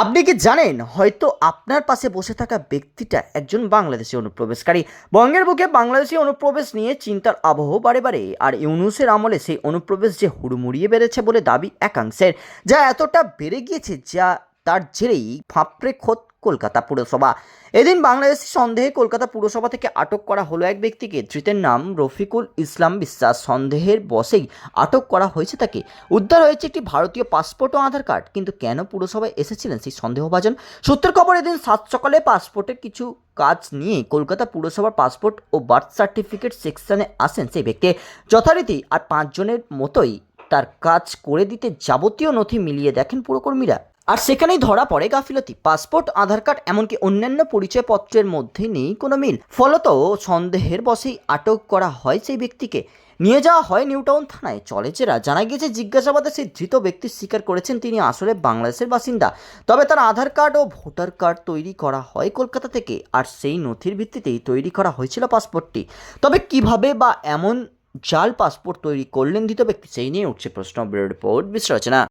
আপনি কি জানেন, হয়তো আপনার পাশে বসে থাকা ব্যক্তিটা একজন বাংলাদেশি অনুপ্রবেশকারী। বঙ্গের বুকে বাংলাদেশি অনুপ্রবেশ নিয়ে চিন্তার আবহ বারে বারে আর ইউনুসের আমলে সেই অনুপ্রবেশ যে হুড়মুড়িয়ে বেড়েছে বলে দাবি একাংশের, যা এতটা বেড়ে গিয়েছে যা তার জেরেই ফাঁপড়ে খোদ কলকাতা পুরসভা। এদিন বাংলাদেশি সন্দেহে কলকাতা পুরসভা থেকে আটক করা হলো এক ব্যক্তিকে। ধৃতের নাম রফিকুল ইসলাম বিশ্বাস। সন্দেহের বসেই আটক করা হয়েছে তাকে। উদ্ধার হয়েছে একটি ভারতীয় পাসপোর্ট ও আধার কার্ড। কিন্তু কেন পুরসভায় এসেছিলেন সেই সন্দেহভাজন? সূত্রের খবর এদিন সাত সকালে পাসপোর্টের কিছু কাজ নিয়ে কলকাতা পুরসভার পাসপোর্ট ও বার্থ সার্টিফিকেট সেকশনে আসেন সেই ব্যক্তি। যথারীতি আর পাঁচজনের মতোই তার কাজ করে দিতে যাবতীয় নথি মিলিয়ে দেখেন পুরকর্মীরা। আর সেখানেই ধরা পড়ে গাফিলতি। পাসপোর্ট, আধার কার্ড, এমনকি অন্যান্য পরিচয়পত্রের মধ্যে নেই কোনো মিল। ফলত সন্দেহের বসেই আটক করা হয় সেই ব্যক্তিকে। নিয়ে যাওয়া হয় নিউটাউন থানায়। চলে জেরা জানা গিয়েছে, জিজ্ঞাসাবাদে সেই ধৃত ব্যক্তি স্বীকার করেছেন তিনি আসলে বাংলাদেশের বাসিন্দা। তবে তার আধার কার্ড ও ভোটার কার্ড তৈরি করা হয় কলকাতা থেকে, আর সেই নথির ভিত্তিতেই তৈরি করা হয়েছিল পাসপোর্টটি। তবে কীভাবে বা এমন জাল পাসপোর্ট তৈরি করলেন ধৃত ব্যক্তি, সেই নিয়ে উঠছে প্রশ্ন। Bureau report বিশ্লেষণা